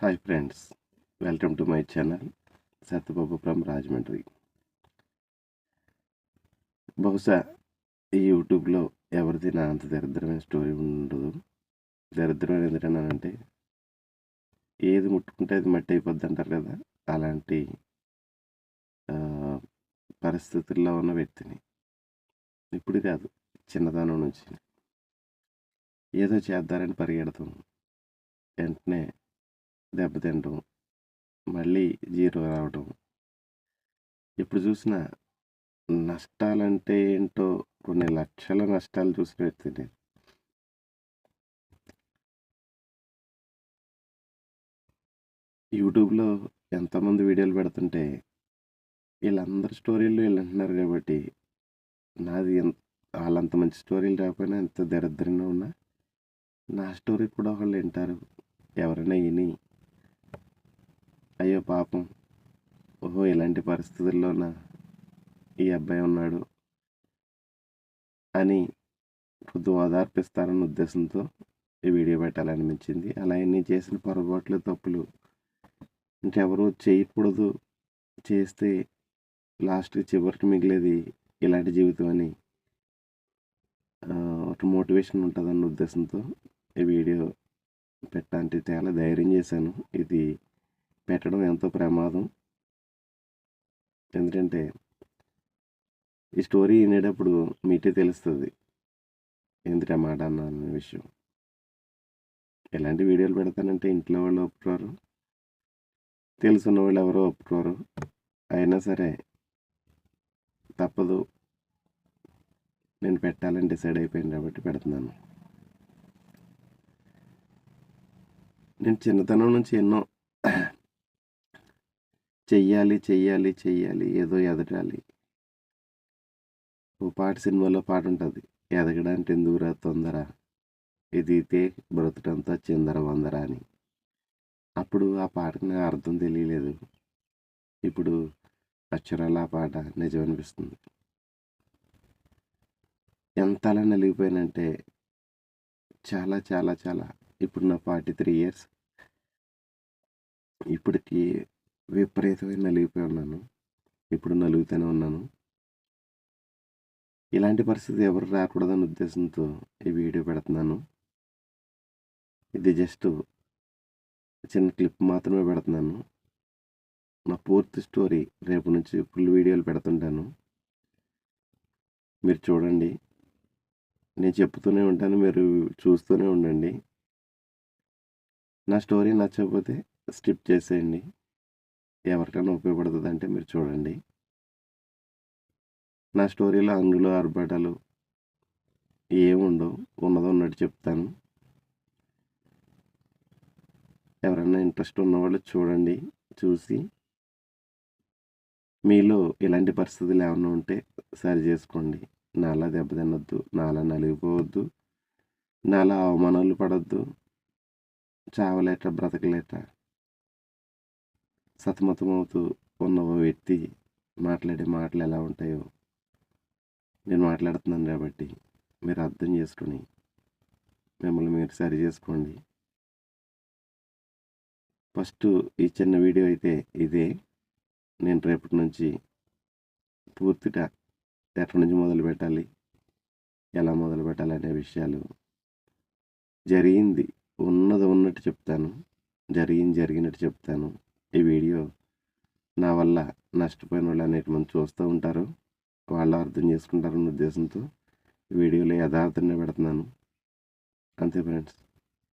Hi friends welcome to my channel Satyababu from Rajahmundry బహుశా ఈ యూట్యూబ్లో ఎవరిది నా అంత దరిద్రమైన స్టోరీ ఉండదు. దరిద్రమైన ఎందుకన్నానంటే ఏది ముట్టుకుంటే అది మట్టి అయిపోద్ది అంటారు కదా అలాంటి పరిస్థితుల్లో ఉన్న వ్యక్తిని ఇప్పుడు కాదు చిన్నతనం నుంచి ఏదో చేద్దారని పరిగెడతాం. వెంటనే దెబ్బతింటం మళ్ళీ జీరో రావడం ఇప్పుడు చూసినా నష్టాలంటే ఏంటో కొన్ని లక్షల నష్టాలు చూసిన వ్యక్తిని. యూట్యూబ్లో ఎంతమంది వీడియోలు పెడుతుంటే వీళ్ళందరి స్టోరీలు వీళ్ళు అంటున్నారు కాబట్టి నాది ఎంత వాళ్ళంత మంచి స్టోరీలు రాకపోయినా ఎంత దరిద్రంగా ఉన్నా నా స్టోరీ కూడా వాళ్ళు వింటారు. ఎవరైనా విని అయ్యో పాపం. ఓహో ఇలాంటి పరిస్థితుల్లోన ఈ అబ్బాయి ఉన్నాడు అని కొద్ది ఓదార్పిస్తారన్న ఉద్దేశంతో ఈ వీడియో పెట్టాలనిపించింది. అలా నేను చేసిన పొరపాట్లు తప్పులు ఇంకెవరు చేయకూడదు చేస్తే లాస్ట్కి చివరికి మిగిలేది ఇలాంటి జీవితం అని ఒక మోటివేషన్ ఉంటుందన్న ఉద్దేశంతో ఈ వీడియో పెట్టడానికి చాలా ధైర్యం చేశాను. ఇది పెట్టడం ఎంతో ప్రమాదం. ఎందుకంటే ఈ స్టోరీ వినేటప్పుడు మీకే తెలుస్తుంది. ఎందుకు మాట అన్న అన్న విషయం. ఎలాంటి వీడియోలు పెడతానంటే ఇంట్లో వాళ్ళు ఒప్పుకోరు. తెలుసున్న వాళ్ళు ఎవరో ఒప్పుకోరు. అయినా సరే తప్పదు. నేను పెట్టాలని డిసైడ్ అయిపోయింది కాబట్టి పెడుతున్నాను. నేను చిన్నతనం నుంచి ఎన్నో చెయ్యాలి చెయ్యాలి చెయ్యాలి ఏదో ఎదగాలి. ఓ పాట సినిమాలో పాట ఉంటుంది ఎదగడానికి ఎందుకురా తొందర ఎదిగితే బ్రతుకంతా చిందర వందర అని. అప్పుడు ఆ పాటకి నాకు అర్థం తెలియలేదు. ఇప్పుడు అక్షరాల ఆ పాట నిజం అనిపిస్తుంది ఎంత అలా నలిగిపోయానంటే చాలా చాలా చాలా. ఇప్పుడు నా ఫార్టీ త్రీ ఇయర్స్. ఇప్పటికి విపరీతమైన నలిగిపోయి ఉన్నాను. ఇప్పుడు నలుగుతూనే ఉన్నాను. ఇలాంటి పరిస్థితి ఎవరు రాకూడదన్న ఉద్దేశంతో ఈ వీడియో పెడుతున్నాను. ఇది జస్ట్ చిన్న క్లిప్ మాత్రమే పెడుతున్నాను. నా పూర్తి స్టోరీ రేపు నుంచి ఫుల్ వీడియోలు పెడుతుంటాను. మీరు చూడండి. నేను చెప్తూనే ఉంటాను మీరు చూస్తూనే ఉండండి. నా స్టోరీ నచ్చకపోతే స్కిప్ చేసేయండి. ఎవరికైనా ఉపయోగపడుతుంది అంటే మీరు చూడండి. నా స్టోరీలో అంగులు ఆర్భాటాలు ఏముండవు. ఉన్నదో ఉన్నట్టు చెప్తాను. ఎవరైనా ఇంట్రెస్ట్ ఉన్నవాళ్ళు చూడండి చూసి మీలో ఇలాంటి పరిస్థితులు ఏమైనా ఉంటే సరి చేసుకోండి. నాలా దెబ్బతినొద్దు నాలా నలిగిపోవద్దు నాలా అవమానాలు పడద్దు. చావలేట బ్రతకలేట సతమతమవుతూ ఉన్న ఓ వ్యక్తి మాట్లాడే మాటలు ఎలా ఉంటాయో నేను మాట్లాడుతున్నాను కాబట్టి మీరు అర్థం చేసుకుని మిమ్మల్ని మీరు సరి చేసుకోండి. ఫస్ట్ ఈ చిన్న వీడియో అయితే ఇదే. నేను రేపటి నుంచి పూర్తిగా ఎక్కడి నుంచి మొదలు పెట్టాలి ఎలా మొదలు పెట్టాలి అనే విషయాలు జరిగింది. ఉన్నది ఉన్నట్టు చెప్తాను. జరిగింది జరిగినట్టు చెప్తాను. ఈ వీడియో నా వల్ల నష్టపోయిన వాళ్ళు అనేటి మంది చూస్తూ ఉంటారు. వాళ్ళు అర్థం చేసుకుంటారన్న ఉద్దేశంతో వీడియోలో యథార్థంగా పెడుతున్నాను. అంతే ఫ్రెండ్స్.